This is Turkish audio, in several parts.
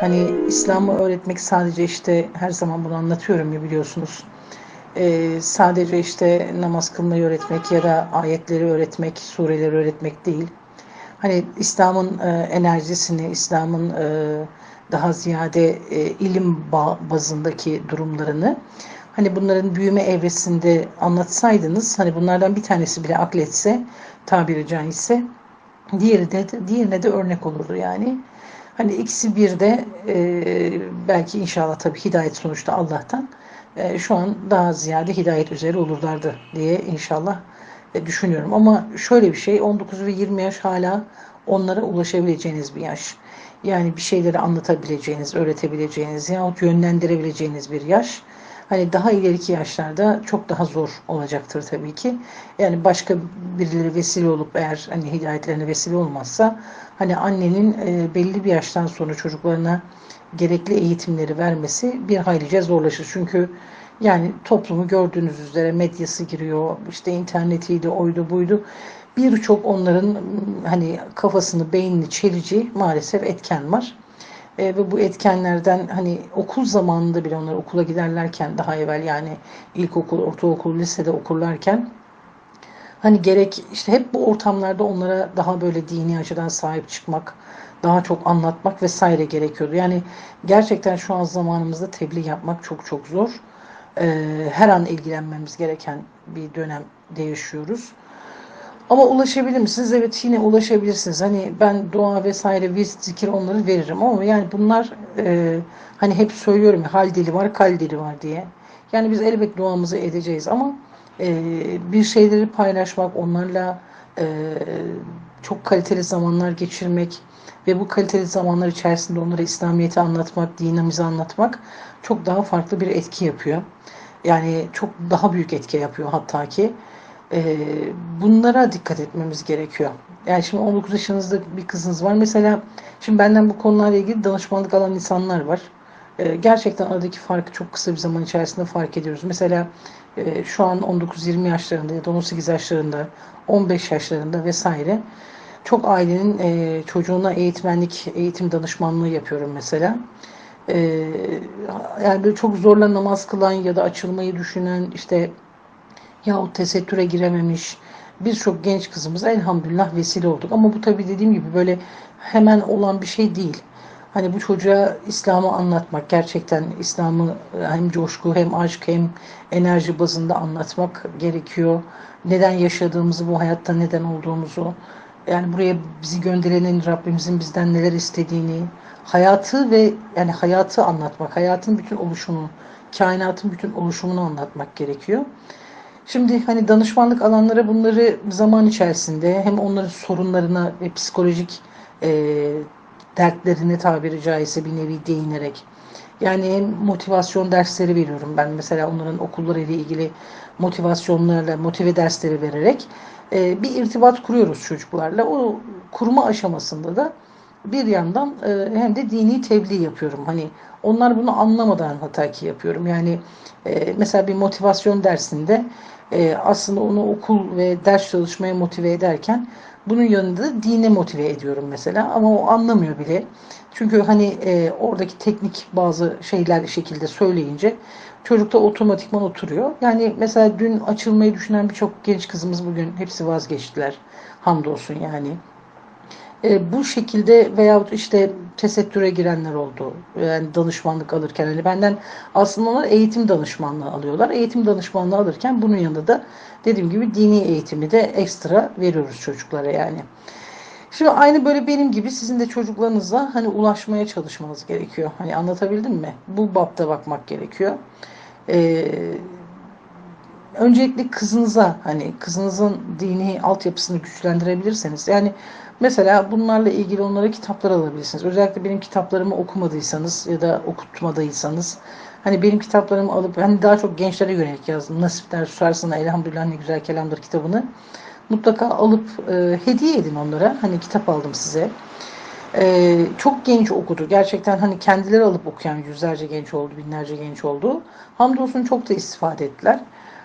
Hani İslam'ı öğretmek sadece işte her zaman bunu anlatıyorum ya biliyorsunuz. Ee, sadece işte namaz kılmayı öğretmek ya da ayetleri öğretmek, sureleri öğretmek değil. Hani İslam'ın e, enerjisini, İslam'ın e, daha ziyade e, ilim ba- bazındaki durumlarını hani bunların büyüme evresinde anlatsaydınız hani bunlardan bir tanesi bile akletse tabiri caizse diğeri de diğerine de örnek olurdu yani. Hani ikisi bir de e, belki inşallah tabii hidayet sonuçta Allah'tan e, şu an daha ziyade hidayet üzere olurlardı diye inşallah e, düşünüyorum. Ama şöyle bir şey 19 ve 20 yaş hala onlara ulaşabileceğiniz bir yaş. Yani bir şeyleri anlatabileceğiniz, öğretebileceğiniz yahut yönlendirebileceğiniz bir yaş. Hani daha ileriki yaşlarda çok daha zor olacaktır tabii ki. Yani başka birileri vesile olup eğer hani hidayetlerine vesile olmazsa hani annenin e, belli bir yaştan sonra çocuklarına gerekli eğitimleri vermesi bir haylice zorlaşır. Çünkü yani toplumu gördüğünüz üzere medyası giriyor, işte internetiydi, oydu buydu. Birçok onların hani kafasını, beynini çelici maalesef etken var. E, ve bu etkenlerden hani okul zamanında bile onlar okula giderlerken daha evvel yani ilkokul, ortaokul, lisede okurlarken hani gerek işte hep bu ortamlarda onlara daha böyle dini açıdan sahip çıkmak, daha çok anlatmak vesaire gerekiyordu. Yani gerçekten şu an zamanımızda tebliğ yapmak çok çok zor. Ee, her an ilgilenmemiz gereken bir dönemde yaşıyoruz. Ama ulaşabilir misiniz? Evet yine ulaşabilirsiniz. Hani ben dua vesaire bir zikir onları veririm ama yani bunlar e, hani hep söylüyorum hal dili var kal dili var diye. Yani biz elbet duamızı edeceğiz ama e, bir şeyleri paylaşmak onlarla e, çok kaliteli zamanlar geçirmek ve bu kaliteli zamanlar içerisinde onlara İslamiyet'i anlatmak, dinimizi anlatmak çok daha farklı bir etki yapıyor. Yani çok daha büyük etki yapıyor hatta ki. Ee, bunlara dikkat etmemiz gerekiyor. Yani şimdi 19 yaşınızda bir kızınız var. Mesela şimdi benden bu konularla ilgili danışmanlık alan insanlar var. Ee, gerçekten aradaki farkı çok kısa bir zaman içerisinde fark ediyoruz. Mesela e, şu an 19-20 yaşlarında ya da 18 yaşlarında, 15 yaşlarında vesaire çok ailenin e, çocuğuna eğitmenlik, eğitim danışmanlığı yapıyorum mesela. E, yani böyle çok zorla namaz kılan ya da açılmayı düşünen işte yahut tesettüre girememiş birçok genç kızımıza elhamdülillah vesile olduk. Ama bu tabi dediğim gibi böyle hemen olan bir şey değil. Hani bu çocuğa İslam'ı anlatmak, gerçekten İslam'ı hem coşku hem aşk hem enerji bazında anlatmak gerekiyor. Neden yaşadığımızı, bu hayatta neden olduğumuzu, yani buraya bizi gönderenin Rabbimizin bizden neler istediğini, hayatı ve yani hayatı anlatmak, hayatın bütün oluşumunu, kainatın bütün oluşumunu anlatmak gerekiyor. Şimdi hani danışmanlık alanlara bunları zaman içerisinde hem onların sorunlarına ve psikolojik e, dertlerine tabiri caizse bir nevi değinerek yani hem motivasyon dersleri veriyorum ben mesela onların okulları ile ilgili motivasyonlarla motive dersleri vererek e, bir irtibat kuruyoruz çocuklarla. O kurma aşamasında da bir yandan e, hem de dini tebliğ yapıyorum. Hani onlar bunu anlamadan hata ki yapıyorum. Yani e, mesela bir motivasyon dersinde e, aslında onu okul ve ders çalışmaya motive ederken bunun yanında dine motive ediyorum mesela ama o anlamıyor bile. Çünkü hani e, oradaki teknik bazı şeyler şekilde söyleyince çocukta otomatikman oturuyor. Yani mesela dün açılmayı düşünen birçok genç kızımız bugün hepsi vazgeçtiler. Hamdolsun yani. E, bu şekilde veyahut işte tesettüre girenler oldu. Yani danışmanlık alırken hani benden aslında onlar eğitim danışmanlığı alıyorlar. Eğitim danışmanlığı alırken bunun yanında da dediğim gibi dini eğitimi de ekstra veriyoruz çocuklara yani. Şimdi aynı böyle benim gibi sizin de çocuklarınıza hani ulaşmaya çalışmanız gerekiyor. Hani anlatabildim mi? Bu bapta bakmak gerekiyor. Ee, öncelikle kızınıza hani kızınızın dini altyapısını güçlendirebilirseniz yani mesela bunlarla ilgili onlara kitaplar alabilirsiniz. Özellikle benim kitaplarımı okumadıysanız ya da okutmadıysanız hani benim kitaplarımı alıp hani daha çok gençlere yönelik yazdım. Nasipler susarsın elhamdülillah ne güzel kelamdır kitabını. Mutlaka alıp e, hediye edin onlara. Hani kitap aldım size. E, çok genç okudu. Gerçekten hani kendileri alıp okuyan yüzlerce genç oldu, binlerce genç oldu. Hamdolsun çok da istifade ettiler.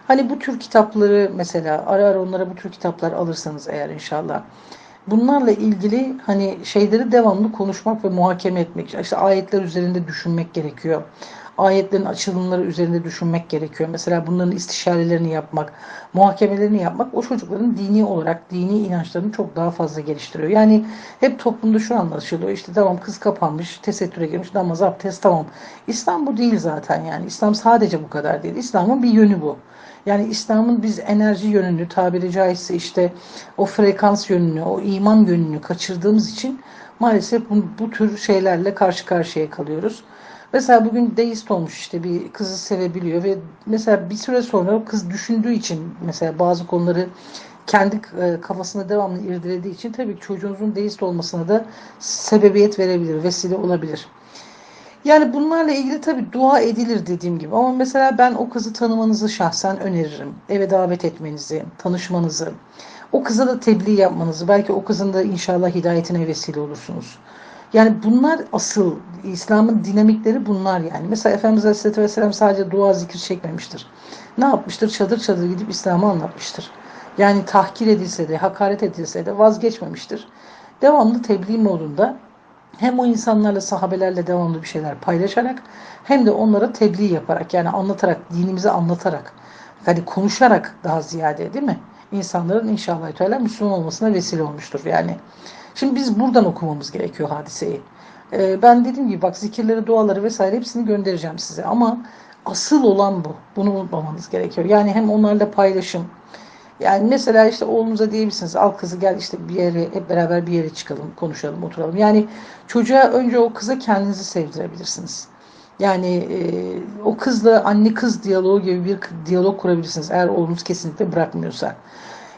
Hani bu tür kitapları mesela ara ara onlara bu tür kitaplar alırsanız eğer inşallah Bunlarla ilgili hani şeyleri devamlı konuşmak ve muhakeme etmek. İşte ayetler üzerinde düşünmek gerekiyor. Ayetlerin açılımları üzerinde düşünmek gerekiyor. Mesela bunların istişarelerini yapmak, muhakemelerini yapmak o çocukların dini olarak dini inançlarını çok daha fazla geliştiriyor. Yani hep toplumda şu anlaşılıyor. İşte tamam kız kapanmış, tesettüre girmiş, namaz, abdest tamam. İslam bu değil zaten yani. İslam sadece bu kadar değil. İslam'ın bir yönü bu. Yani İslam'ın biz enerji yönünü tabiri caizse işte o frekans yönünü, o iman yönünü kaçırdığımız için maalesef bu, bu tür şeylerle karşı karşıya kalıyoruz. Mesela bugün deist olmuş işte bir kızı sevebiliyor ve mesela bir süre sonra kız düşündüğü için mesela bazı konuları kendi e, kafasında devamlı irdelediği için tabii ki çocuğunuzun deist olmasına da sebebiyet verebilir, vesile olabilir. Yani bunlarla ilgili tabii dua edilir dediğim gibi. Ama mesela ben o kızı tanımanızı şahsen öneririm. Eve davet etmenizi, tanışmanızı, o kıza da tebliğ yapmanızı, belki o kızın da inşallah hidayetine vesile olursunuz. Yani bunlar asıl İslam'ın dinamikleri bunlar yani. Mesela Efendimiz Aleyhisselatü Vesselam sadece dua zikir çekmemiştir. Ne yapmıştır? Çadır çadır gidip İslam'ı anlatmıştır. Yani tahkir edilse de, hakaret edilse de vazgeçmemiştir. Devamlı tebliğ modunda hem o insanlarla, sahabelerle devamlı bir şeyler paylaşarak hem de onlara tebliğ yaparak yani anlatarak, dinimizi anlatarak yani konuşarak daha ziyade değil mi? İnsanların inşallah Teala Müslüman olmasına vesile olmuştur yani. Şimdi biz buradan okumamız gerekiyor hadiseyi. Ee, ben dediğim gibi bak zikirleri, duaları vesaire hepsini göndereceğim size ama asıl olan bu. Bunu unutmamanız gerekiyor. Yani hem onlarla paylaşım, yani mesela işte oğlunuza diyebilirsiniz al kızı gel işte bir yere hep beraber bir yere çıkalım konuşalım oturalım. Yani çocuğa önce o kıza kendinizi sevdirebilirsiniz. Yani e, o kızla anne kız diyaloğu gibi bir diyalog kurabilirsiniz eğer oğlunuz kesinlikle bırakmıyorsa.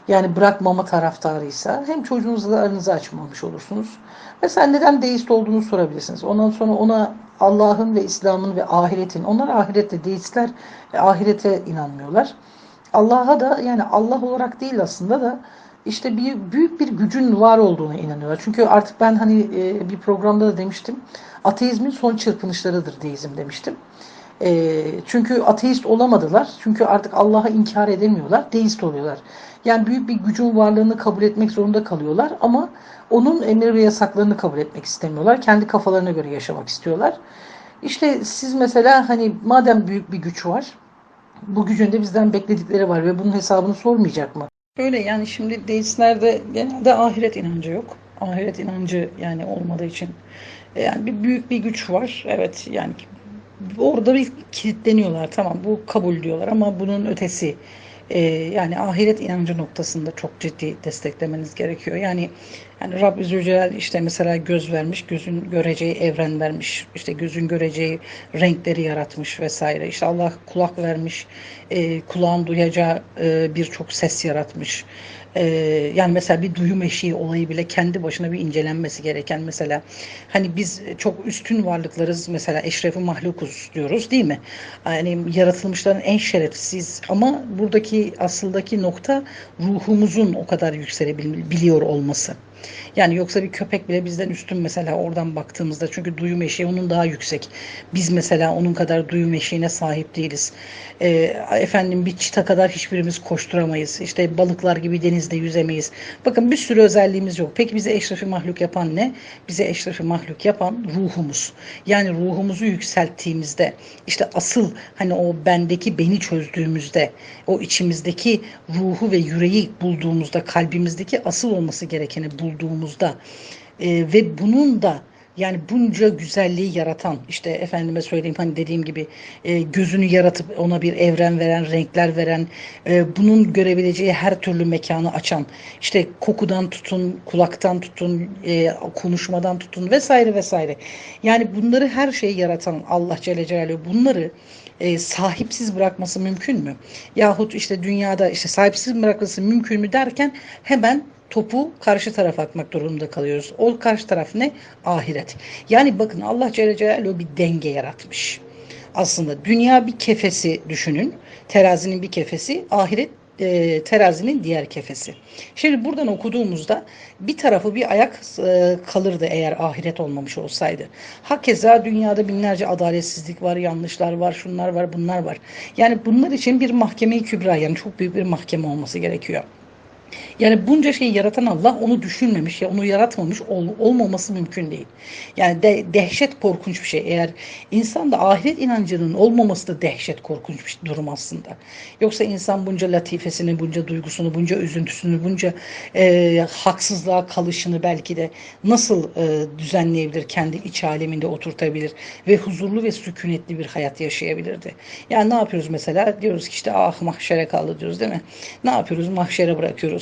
Yani bırakmama taraftarıysa hem çocuğunuzla aranızı açmamış olursunuz. Mesela neden deist olduğunu sorabilirsiniz. Ondan sonra ona Allah'ın ve İslam'ın ve ahiretin, onlar ahirette deistler e, ahirete inanmıyorlar. Allah'a da yani Allah olarak değil aslında da işte bir büyük bir gücün var olduğuna inanıyorlar. Çünkü artık ben hani e, bir programda da demiştim. Ateizmin son çırpınışlarıdır deizm demiştim. E, çünkü ateist olamadılar. Çünkü artık Allah'a inkar edemiyorlar. Deist oluyorlar. Yani büyük bir gücün varlığını kabul etmek zorunda kalıyorlar ama onun emir ve yasaklarını kabul etmek istemiyorlar. Kendi kafalarına göre yaşamak istiyorlar. İşte siz mesela hani madem büyük bir güç var bu gücün de bizden bekledikleri var ve bunun hesabını sormayacak mı? Öyle yani şimdi deistlerde genelde ahiret inancı yok. Ahiret inancı yani olmadığı için e, yani bir büyük bir güç var. Evet yani orada bir kilitleniyorlar. Tamam bu kabul diyorlar ama bunun ötesi e, yani ahiret inancı noktasında çok ciddi desteklemeniz gerekiyor. Yani yani Rabbü Zülcelal işte mesela göz vermiş, gözün göreceği evren vermiş, işte gözün göreceği renkleri yaratmış vesaire. İşte Allah kulak vermiş, e, kulağın duyacağı e, birçok ses yaratmış. Ee, yani mesela bir duyum eşiği olayı bile kendi başına bir incelenmesi gereken mesela hani biz çok üstün varlıklarız mesela eşrefi mahlukuz diyoruz değil mi? Yani yaratılmışların en şerefsiz ama buradaki asıldaki nokta ruhumuzun o kadar yükselebiliyor olması. Yani yoksa bir köpek bile bizden üstün mesela oradan baktığımızda çünkü duyum eşiği onun daha yüksek. Biz mesela onun kadar duyum eşiğine sahip değiliz. Ee, efendim bir çita kadar hiçbirimiz koşturamayız. İşte balıklar gibi denizde yüzemeyiz. Bakın bir sürü özelliğimiz yok. Peki bize eşrefi mahluk yapan ne? Bize eşrefi mahluk yapan ruhumuz. Yani ruhumuzu yükselttiğimizde işte asıl hani o bendeki beni çözdüğümüzde o içimizdeki ruhu ve yüreği bulduğumuzda kalbimizdeki asıl olması gerekeni bulduğumuzda bulduğumuzda e, ve bunun da yani bunca güzelliği yaratan işte efendime söyleyeyim hani dediğim gibi e, gözünü yaratıp ona bir evren veren renkler veren e, bunun görebileceği her türlü mekanı açan işte kokudan tutun kulaktan tutun e, konuşmadan tutun vesaire vesaire yani bunları her şeyi yaratan Allah Celle Celaluhu bunları e, sahipsiz bırakması mümkün mü? Yahut işte dünyada işte sahipsiz bırakması mümkün mü derken hemen topu karşı tarafa atmak durumunda kalıyoruz. O karşı taraf ne? Ahiret. Yani bakın Allah Celle Celaluhu bir denge yaratmış. Aslında dünya bir kefesi düşünün. Terazinin bir kefesi, ahiret e, terazinin diğer kefesi. Şimdi buradan okuduğumuzda bir tarafı bir ayak e, kalırdı eğer ahiret olmamış olsaydı. Hakeza dünyada binlerce adaletsizlik var, yanlışlar var, şunlar var, bunlar var. Yani bunlar için bir mahkeme-i kübra yani çok büyük bir mahkeme olması gerekiyor. Yani bunca şeyi yaratan Allah onu düşünmemiş ya onu yaratmamış ol, olmaması mümkün değil. Yani de, dehşet korkunç bir şey. Eğer insanda ahiret inancının olmaması da dehşet korkunç bir durum aslında. Yoksa insan bunca latifesini, bunca duygusunu, bunca üzüntüsünü, bunca e, haksızlığa kalışını belki de nasıl e, düzenleyebilir, kendi iç aleminde oturtabilir ve huzurlu ve sükunetli bir hayat yaşayabilirdi. Yani ne yapıyoruz mesela? Diyoruz ki işte ah mahşere kaldı diyoruz değil mi? Ne yapıyoruz? Mahşere bırakıyoruz.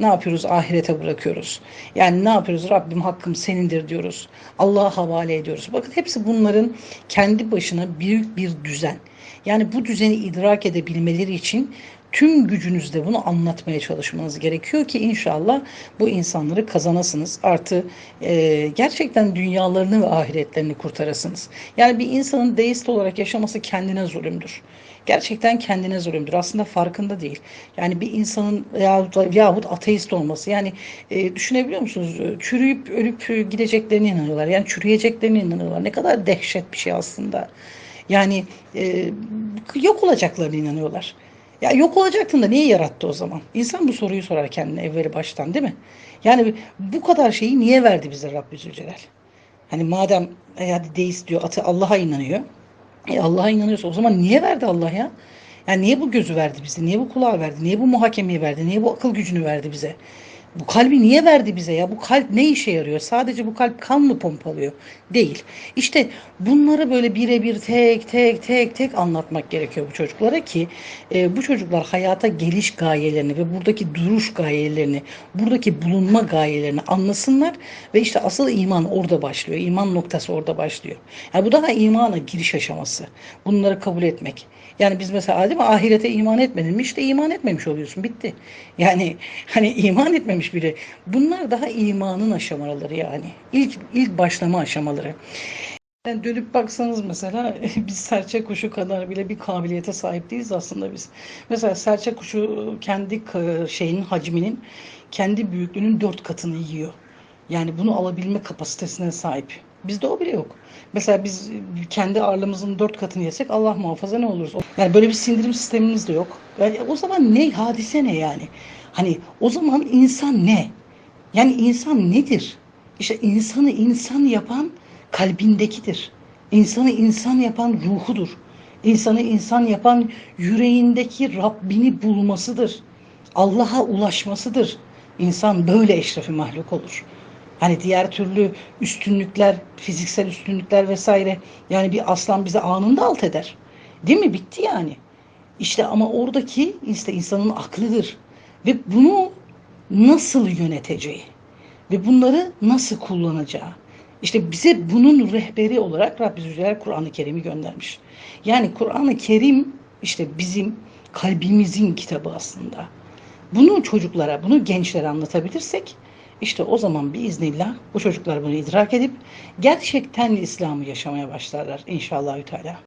Ne yapıyoruz? Ahirete bırakıyoruz. Yani ne yapıyoruz? Rabbim hakkım senindir diyoruz. Allah'a havale ediyoruz. Bakın hepsi bunların kendi başına büyük bir düzen. Yani bu düzeni idrak edebilmeleri için tüm gücünüzle bunu anlatmaya çalışmanız gerekiyor ki inşallah bu insanları kazanasınız. Artı e, gerçekten dünyalarını ve ahiretlerini kurtarasınız. Yani bir insanın deist olarak yaşaması kendine zulümdür. Gerçekten kendine zulümdür. Aslında farkında değil. Yani bir insanın yahut, yahut ateist olması. Yani e, düşünebiliyor musunuz? Çürüyüp ölüp gideceklerine inanıyorlar. Yani çürüyeceklerine inanıyorlar. Ne kadar dehşet bir şey aslında. Yani e, yok olacaklarına inanıyorlar. Ya yok olacaktın da niye yarattı o zaman? İnsan bu soruyu sorar kendine evveli baştan değil mi? Yani bu kadar şeyi niye verdi bize Rabbi Zülcelal? Hani madem e, hadi deist diyor, atı Allah'a inanıyor. E Allah'a inanıyorsa o zaman niye verdi Allah ya? Yani niye bu gözü verdi bize? Niye bu kulağı verdi? Niye bu muhakemeyi verdi? Niye bu akıl gücünü verdi bize? Bu kalbi niye verdi bize ya? Bu kalp ne işe yarıyor? Sadece bu kalp kan mı pompalıyor? Değil. İşte bunları böyle birebir tek tek tek tek anlatmak gerekiyor bu çocuklara ki e, bu çocuklar hayata geliş gayelerini ve buradaki duruş gayelerini, buradaki bulunma gayelerini anlasınlar ve işte asıl iman orada başlıyor. İman noktası orada başlıyor. Yani bu daha imana giriş aşaması. Bunları kabul etmek. Yani biz mesela değil mi ahirete iman etmedin mi? İşte iman etmemiş oluyorsun. Bitti. Yani hani iman etmemiş biri. Bunlar daha imanın aşamaları yani. İlk ilk başlama aşamaları. Yani dönüp baksanız mesela biz serçe kuşu kadar bile bir kabiliyete sahip değiliz aslında biz. Mesela serçe kuşu kendi şeyinin hacminin kendi büyüklüğünün dört katını yiyor. Yani bunu alabilme kapasitesine sahip. Bizde o bile yok. Mesela biz kendi ağırlığımızın dört katını yesek Allah muhafaza ne oluruz. Yani böyle bir sindirim sistemimiz de yok. Yani o zaman ne hadise ne yani? Hani o zaman insan ne? Yani insan nedir? İşte insanı insan yapan kalbindekidir. İnsanı insan yapan ruhudur. İnsanı insan yapan yüreğindeki Rabbini bulmasıdır. Allah'a ulaşmasıdır. İnsan böyle eşrefi mahluk olur. Hani diğer türlü üstünlükler, fiziksel üstünlükler vesaire yani bir aslan bizi anında alt eder. Değil mi? Bitti yani. İşte ama oradaki işte insanın aklıdır. Ve bunu nasıl yöneteceği ve bunları nasıl kullanacağı. İşte bize bunun rehberi olarak Rabbi Zülcelal Kur'an-ı Kerim'i göndermiş. Yani Kur'an-ı Kerim işte bizim kalbimizin kitabı aslında. Bunu çocuklara, bunu gençlere anlatabilirsek işte o zaman bir iznillah bu çocuklar bunu idrak edip gerçekten İslam'ı yaşamaya başlarlar inşallah Teala.